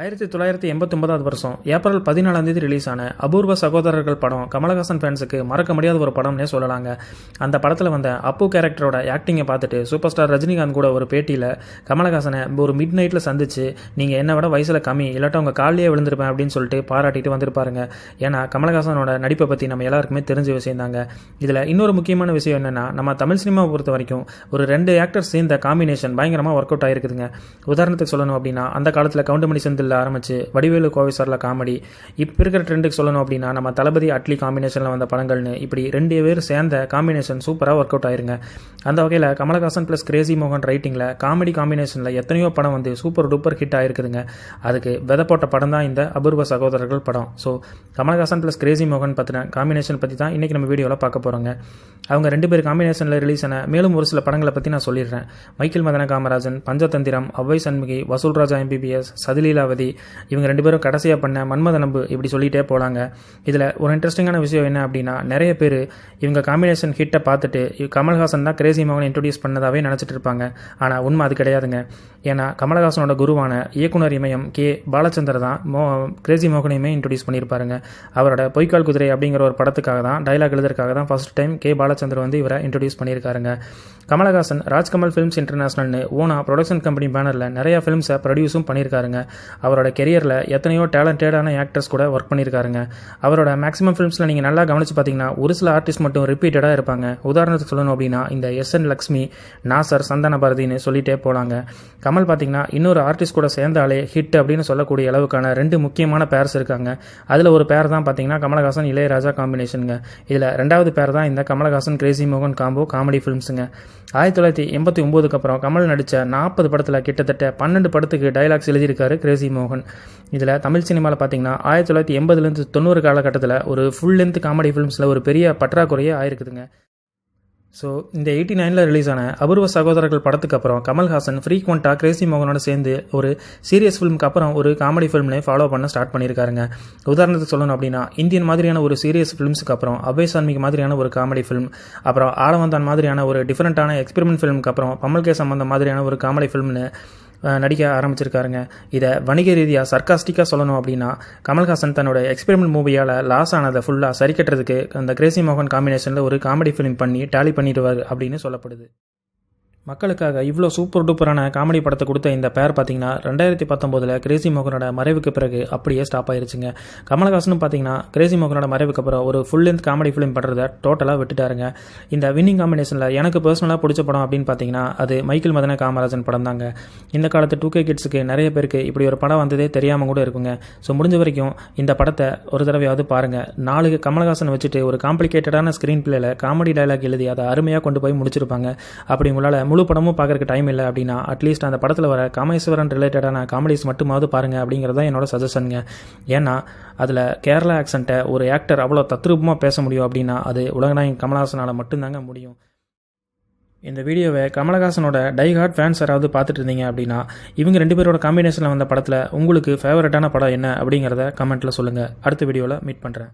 ஆயிரத்தி தொள்ளாயிரத்தி எண்பத்தொன்பதாவது வருஷம் ஏப்ரல் பதினாலாம் தேதி ரிலீஸ் ஆன அபூர்வ சகோதரர்கள் படம் கமலஹாசன் ஃபேன்ஸுக்கு மறக்க முடியாத ஒரு படம்னே சொல்லலாங்க. அந்த படத்தில் வந்த அப்பு கேரக்டரோட ஆக்டிங்கை பார்த்துட்டு சூப்பர் ஸ்டார் ரஜினிகாந்த் கூட ஒரு பேட்டியில் கமலஹாசனை ஒரு மிட் நைட்டில் சந்திச்சு நீங்கள் என்னை விட வயசில் கம்மி இல்லாட்டா உங்கள் காலையே விழுந்திருப்பேன் அப்படின்னு சொல்லிட்டு பாராட்டிட்டு வந்திருப்பாருங்க. ஏன்னா கமலஹாசனோட நடிப்பை பற்றி நம்ம எல்லாருக்குமே தெரிஞ்ச விஷயம் தாங்க. இதில் இன்னொரு முக்கியமான விஷயம் என்னென்னா நம்ம தமிழ் சினிமாவை பொறுத்த வரைக்கும் ஒரு ரெண்டு ஆக்டர்ஸ் சேர்ந்த காம்பினேஷன் பயங்கரமாக ஒர்க் அவுட் ஆயிருக்குதுங்க. உதாரணத்துக்கு சொல்லணும் அப்படின்னா அந்த காலத்தில் கவுண்டமணி செந்தில் ஆரம்பிச்சு வடிவேலு கோவை சாரில் காமெடி. இப்போ இருக்கிற ட்ரெண்டுக்கு சொல்லணும் அப்படின்னா நம்ம தளபதி அட்லி காம்பினேஷனில் வந்த படங்கள்னு இப்படி ரெண்டு பேர் சேர்ந்த காம்பினேஷன் சூப்பராக ஒர்க் அவுட் ஆயிருங்க. அந்த வகையில் கமலஹாசன் ப்ளஸ் கிரேசி மோகன் ரைட்டிங்கில் காமெடி காம்பினேஷனில் எத்தனையோ படம் வந்து சூப்பர் டூப்பர் ஹிட் ஆகிருக்குதுங்க அதுக்கு விதை போட்ட படம் தான் இந்த அபூர்வ சகோதரர்கள் படம். ஸோ கமலஹாசன் ப்ளஸ் கிரேசி மோகன் பற்றின காம்பினேஷன் பற்றி தான் இன்றைக்கி நம்ம வீடியோவில் பார்க்க போகிறோங்க அவங்க ரெண்டு பேர் காம்பினேஷனில் ரிலீஸ் ஆன மேலும் ஒரு சில படங்களை பற்றி நான் சொல்லிடுறேன். மைக்கேல் மதன காமராஜன் பஞ்சதந்திரம் அவ்வை சண்முகி வசூல் ராஜா எம்பிபிஎஸ் சதிலீலாவதி இவங்க ரெண்டு பேரும் கடைசியாக பண்ண மன்மத நம்பு இப்படி சொல்லிகிட்டே போகலாங்க இதில் ஒரு இன்ட்ரெஸ்டிங்கான விஷயம் என்ன அப்படின்னா நிறைய பேர் இவங்க காம்பினேஷன் ஹிட்டை பார்த்துட்டு கமல்ஹாசன் தான் கிரேசி மோகன் இன்ட்ரடியூஸ் பண்ணதாகவே நினச்சிட்டு இருப்பாங்க. ஆனால் உண்மை அது கிடையாதுங்க. ஏன்னா கமலஹாசனோட குருவான இயக்குனர் இமயம் கே. பாலச்சந்தர் தான் மோ கிரேசி மோகனையுமே இன்ட்ரடியூஸ் பண்ணியிருப்பாருங்க. அவரோட பொய்க்கால் குதிரை அப்படிங்கிற ஒரு படத்துக்காக தான் டைலாக் எழுதுறதுக்காக தான் ஃபர்ஸ்ட் டைம் கே. பாலச்சந்தர் வந்து இவரை இன்ட்ரடியூஸ் பண்ணியிருக்காருங்க. கமலஹாசன் ராஜ்கமல் ஃபிலிம்ஸ் இன்டர்நேஷனல்னு ஓனா ப்ரொடக்ஷன் கம்பெனி பேனரில் நிறைய ஃபிலிம்ஸை ப்ரொடியூஸும் பண்ணியிருக்காருங்க. அவரோட கெரியரில் எத்தனையோ டேலண்டடான ஆக்டர்ஸ் கூட ஒர்க் பண்ணியிருக்காருங்க. அவரோட மேக்ஸிமம் ஃபிலிம்ஸில் நீங்கள் நல்லா கவனித்து பார்த்தீங்கன்னா ஒரு சில ஆர்டிஸ்ட் மட்டும் ரிப்பீட்டடாக இருப்பாங்க. உதாரணத்துக்கு சொல்லணும் அப்படின்னா இந்த எஸ் என் லக்ஷ்மி நாசர் சந்தான பாரதின்னு சொல்லிகிட்டே போகலாங்க கமல் பார்த்தீங்கன்னா இன்னொரு ஆர்டிஸ்ட் கூட சேர்ந்தாலே ஹிட் அப்படின்னு சொல்லக்கூடிய அளவுக்கான ரெண்டு முக்கியமான பேர்ஸ் இருக்காங்க. அதில் ஒரு பேர் தான் பார்த்தீங்கன்னா கமலஹாசன் இளையராஜா காம்பினேஷனுங்க இதில் ரெண்டாவது பேர் தான் இந்த கமலஹாசன் கிரேசி மோகன் காம்போ காமெடி ஃபிலிம்ஸுங்க ஆயிரத்தி தொள்ளாயிரத்தி எண்பத்தி ஒம்போதுக்கு அப்புறம் கமல் நடித்த நாற்பது படத்தில் கிட்டத்தட்ட பன்னெண்டு படத்துக்கு டைலாக்ஸ் எழுதியிருக்காரு கிரேசி மோகன். இதில் தமிழ் சினிமாவில் பார்த்தீங்கன்னா ஆயிரத்தி தொள்ளாயிரத்தி எண்பதுலேருந்து தொண்ணூறு காலகட்டத்தில் ஒரு ஃபுல் லென்த் காமெடி ஃபிலிம்ஸில் ஒரு பெரிய பற்றாக்குறையே ஆயிருக்குதுங்க. ஸோ இந்த எயிட்டி நைனில் ரிலீஸ் ஆன அபூர்வ சகோதரர்கள் படத்துக்கு அப்புறம் கமல்ஹாசன் ஃப்ரீக்வெண்ட்டாக கிரேசி மோகனோட சேர்ந்து ஒரு சீரியஸ் ஃபிலிமுக்கு அப்புறம் ஒரு காமெடி ஃபிலிம்லேயே ஃபாலோ பண்ண ஸ்டார்ட் பண்ணியிருக்காருங்க. உதாரணத்துக்கு சொல்லணும் அப்படின்னா இந்தியன் மாதிரியான ஒரு சீரியஸ் ஃபிலிம்ஸுக்கு அப்புறம் அபய் சான்மிக் மாதிரியான ஒரு காமெடி ஃபிலிம் அப்புறம் ஆலவந்தான் மாதிரியான ஒரு டிஃப்ரெண்ட்டான எக்ஸ்பெரிமெண்ட் ஃபிலிம்க்கு அப்புறம் பமல் கே சம்பந்தம் மாதிரியான ஒரு காமெடி ஃபிலிம்னு நடிக்க ஆரம்பிச்சிருக்காருங்க. இதை வணிக ரீதியாக சர்க்காஸ்டிக்காக சொல்லணும் அப்படின்னா கமல்ஹாசன் தன்னோட எக்ஸ்பெரிமெண்ட் மூவியால் லாஸ் ஆனதை ஃபுல்லாக சரி கட்டுறதுக்கு அந்த கிரேசி மோகன் காம்பினேஷனில் ஒரு காமெடி ஃபிலிம் பண்ணி டேலி பண்ணிடுவார் அப்படின்னு சொல்லப்படுது. மக்களுக்காக இவ்வளோ சூப்பர் டூப்பரான காமெடி படத்தை கொடுத்த இந்த பேர் பார்த்தீங்கன்னா ரெண்டாயிரத்தி பத்தொம்போதில் கிரேசி மோகனோட மறைவுக்கு பிறகு அப்படியே ஸ்டாப் ஆயிருச்சுங்க. கமலஹாசன் பார்த்தீங்கன்னா கிரேசி மோகனோட மறைவுக்கு அப்புறம் ஒரு ஃபுல் லென்த் காமெடி ஃபிலிம் பண்ணுறத டோட்டலாக விட்டுட்டாருங்க. இந்த வின்னிங் காம்பினேஷனில் எனக்கு பர்சனலாக பிடிச்ச படம் அப்படின்னு பார்த்தீங்கன்னா அது மைக்கேல் மதன காமராஜன் படம் தாங்க இந்த காலத்து டூ கே கிட்ஸுக்கு நிறைய பேருக்கு இப்படி ஒரு படம் வந்ததே தெரியாமல் கூட இருக்குங்க. ஸோ முடிஞ்ச வரைக்கும் இந்த படத்தை ஒரு தடவையாவது பாருங்கள் நாலு கமலஹாசன் வச்சுட்டு ஒரு காம்ப்ளிகேட்டடான ஸ்க்ரீன் பிளேயில் காமெடி டைலாக் எழுதி அதை அருமையாக கொண்டு போய் முடிச்சிருப்பாங்க. அப்படி உங்களால் முழு படமும் பார்க்குறக்கு டைம் இல்லை அப்படின்னா அட்லீஸ்ட் அந்த படத்தில் வர காமேஸ்வரன் ரிலேட்டடான காமெடிஸ் மட்டுமாவது பாருங்கள் அப்படிங்கிறது தான் என்னோட சஜஷனுங்க ஏன்னா அதில் கேரளா ஆக்சண்ட்டை ஒரு ஆக்டர் அவ்வளோ தத்ரூபமாக பேச முடியும் அப்படின்னா அது உலகநாயகன் கமலஹாசனால் மட்டும்தாங்க முடியும். இந்த வீடியோவை கமலஹாசனோட டைஹார்ட் ஃபேன்ஸ் யாராவது பார்த்துட்டு இருந்தீங்க அப்படின்னா இவங்க ரெண்டு பேரோட காம்பினேஷனில் வந்த படத்தில் உங்களுக்கு ஃபேவரட்டான படம் என்ன அப்படிங்கிறத கமெண்ட்டில் சொல்லுங்கள் அடுத்த வீடியோவில் மீட் பண்ணுறேன்